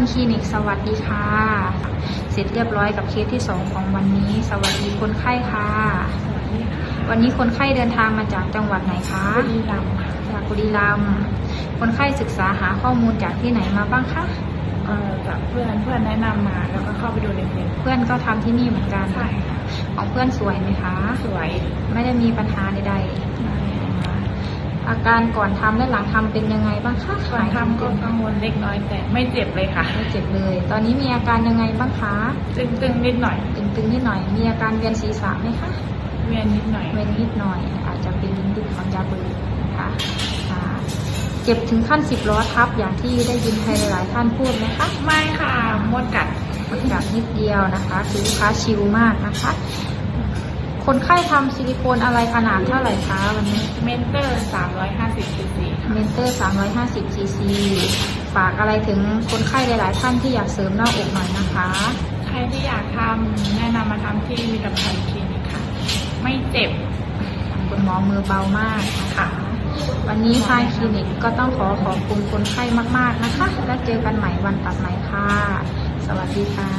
นคลินิกสวัสดีค่ะ เสร็จเรียบร้อยกับเคสที่ 2 ของวันนี้ สวัสดีคนไข้ค่ะ วันนี้คนไข้เดินทางมาจากจังหวัดไหนคะบุรีรัมย์ค่ะจากบุรีรัมย์คนไข้ศึกษาหาข้อมูลจากที่ไหนมาบ้างคะเอ่อจากเพื่อนเพื่อนแนะนำมาแล้วก็เข้าไปดูในเว็บเพื่อนก็ทำที่นี่เหมือนกันใช่ค่ะของเพื่อนสวยไหมคะ สวยไม่ได้มีปัญหาใดๆอา การก่อนทำและหลังทำเป็นยังไงบ้างคะก่อนทำก็กังวลเล็กน้อยแต่ไม่เจ็บเลยค่ะ ไม่เจ็บเลย ตอนนี้มีอาการยังไงบ้างคะตึงๆนิดหน่อย ตึงๆนิดหน่อย มีอาการเวียนศีรษะไหมคะเวียนนิดหน่อยเวียนนิดหน่อย อาจจะเป็นลิ้นดุของยาเบือนะคะอ่าเจ็บถึงขั้นสิบล้อทับอย่างที่ได้ยินใครหลายๆท่านพูดไหมคะไม่ค่ะมดกัดมันกัดนิดเดียวนะคะคือลูกค้าชิลมากนะคะ คนไข้ทำซิลิโคนอะไรขนาดเท่าไหร่คะวันนี้ เมนเตอร์350ซีซีเมนเตอร์350ซีซีฝากอะไรถึงคนไข้หลาย ๆ ท่านที่อยากเสริมหน้าอกหน่อยนะคะ ใครที่อยากทำแนะนำมาทำที่วิตามินคลินิกค่ะ ไม่เจ็บคุณหมอมือเบามากนะคะวันนี้ทางคลินิกก็ต้องขอขอบคุณคนไข้มาก ๆ นะคะ แล้วเจอกันใหม่วันตัดใหม่ค่ะ สวัสดีค่ะ